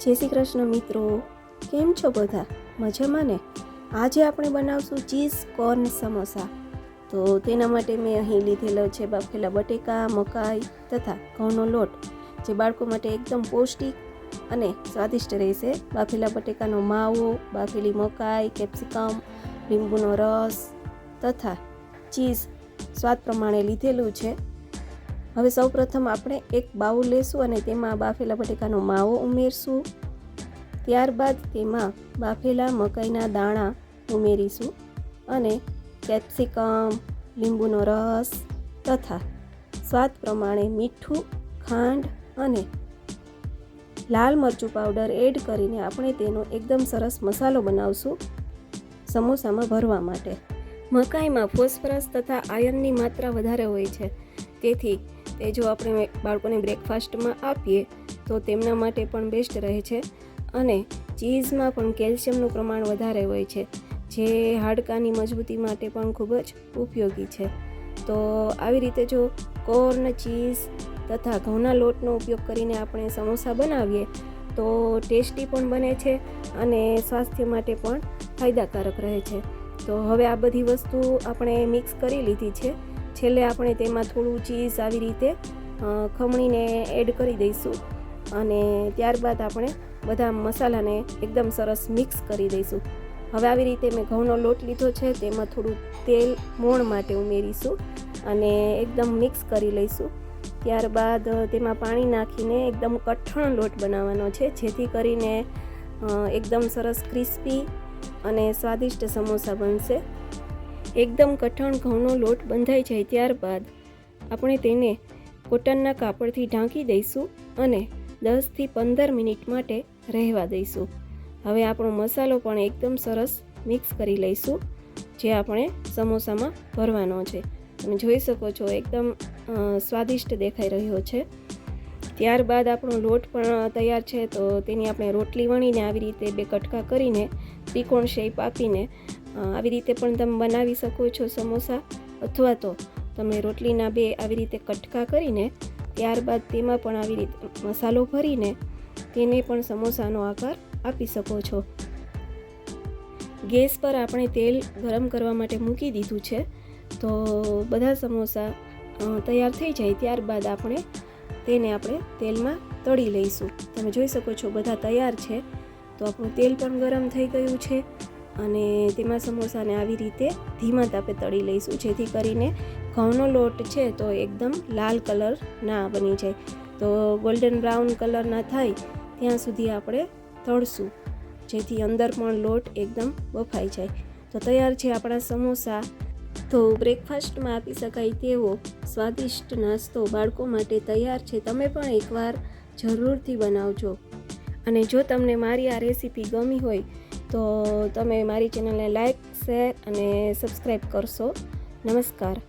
જય શ્રી કૃષ્ણ મિત્રો. કેમ છો બધા? મજામાં ને? આજે આપણે બનાવશું ચીઝ કોર્ન સમોસા. તો તેના માટે મેં અહીં લીધેલો છે બાફેલા બટેકા, મકાઈ તથા ઘઉંનો લોટ, જે બાળકો માટે એકદમ પૌષ્ટિક અને સ્વાદિષ્ટ રહેશે. બાફેલા બટેકાનો માવો, બાફેલી મકાઈ, કેપ્સિકમ, લીંબુનો રસ તથા ચીઝ સ્વાદ પ્રમાણે લીધેલું છે. હવે સૌપ્રથમ આપણે એક બાઉલ લેશું અને તેમાં બાફેલા બટેકાનો માવો ઉમેરશું. ત્યારબાદ તેમાં બાફેલા મકાઈના દાણા ઉમેરીશું અને કેપ્સિકમ, લીંબુનો રસ તથા સ્વાદ પ્રમાણે મીઠું, ખાંડ અને લાલ મરચું પાવડર એડ કરીને આપણે તેનો એકદમ સરસ મસાલો બનાવશું સમોસામાં ભરવા માટે. મકાઈમાં ફોસ્ફરસ તથા આયર્નની માત્રા વધારે હોય છે. તેથી તે જો આપણે બાળકોને બ્રેકફાસ્ટમાં આપીએ, તો તેમના માટે પણ બેસ્ટ રહે છે. અને ચીઝમાં પણ કેલ્શિયમનું પ્રમાણ વધારે હોય છે, જે હાડકાની મજબૂતી માટે પણ ખૂબ જ ઉપયોગી છે. તો આવી રીતે જો કોર્ન, ચીઝ તથા ઘઉંના લોટનો ઉપયોગ કરીને આપણે સમોસા બનાવીએ, તો ટેસ્ટી પણ બને છે અને સ્વાસ્થ્ય માટે પણ ફાયદાકારક રહે છે. તો હવે આ બધી વસ્તુ આપણે મિક્સ કરી લીધી છે. છેલ્લે આપણે તેમાં થોડું ચીઝ આવી રીતે ખમણીને એડ કરી દઈશું. અને ત્યારબાદ આપણે બધા મસાલાને એકદમ સરસ મિક્સ કરી દઈશું. હવે આવી રીતે મેં ઘઉંનો લોટ લીધો છે, તેમાં થોડું તેલ મોણ માટે ઉમેરીશું અને એકદમ મિક્સ કરી લઈશું. ત્યારબાદ તેમાં પાણી નાખીને એકદમ કઠણ લોટ બનાવવાનો છે, જેથી કરીને એકદમ સરસ ક્રિસ્પી અને સ્વાદિષ્ટ સમોસા બનશે. એકદમ કઠણ ઘઉંનો લોટ બંધાઈ જાય ત્યારબાદ આપણે તેને કોટનના કાપડથી ઢાંકી દઈશું અને દસથી પંદર મિનિટ માટે રહેવા દઈશું. હવે આપણો મસાલો પણ એકદમ સરસ મિક્સ કરી લઈશું, જે આપણે સમોસામાં ભરવાનો છે. તમે જોઈ શકો છો, એકદમ સ્વાદિષ્ટ દેખાઈ રહ્યો છે. ત્યારબાદ આપણો લોટ પણ તૈયાર છે, તો તેની આપણે રોટલી વણીને આવી રીતે બે કટકા કરીને ત્રિકોણ શેપ આપીને આવી રીતે પણ તમે બનાવી શકો છો સમોસા અથવા તો તમે રોટલીના બે આવી રીતે કટકા કરીને, ત્યારબાદ તેમાં પણ આવી રીતે મસાલો ભરીને તેને પણ સમોસાનો આકાર આપી શકો છો. ગેસ પર આપણે તેલ ગરમ કરવા માટે મૂકી દીધું છે, તો બધા સમોસા તૈયાર થઈ જાય ત્યારબાદ આપણે તેને આપણે તેલમાં તળી લઈશું. તમે જોઈ શકો છો બધા તૈયાર છે. તો આપણું તેલ પણ ગરમ થઈ ગયું છે અને તેમાં સમોસાને આવી રીતે ધીમા તાપે તળી લઈશું, જેથી કરીને ઘઉંનો લોટ છે તો એકદમ લાલ કલર ના બની જાય. તો ગોલ્ડન બ્રાઉન કલર ના થાય ત્યાં સુધી આપણે તળશું, જેથી અંદર પણ લોટ એકદમ બફાઈ જાય. તો તૈયાર છે આપણા સમોસા. તો બ્રેકફાસ્ટમાં આપી શકાય તેવો સ્વાદિષ્ટ નાસ્તો બાળકો માટે તૈયાર છે. તમે પણ એકવાર જરૂરથી બનાવજો. અને જો તમને મારી આ રેસીપી ગમી હોય, તો તમે મારી ચેનલને લાઈક શેર અને સબસ્ક્રાઈબ કરશો. નમસ્કાર.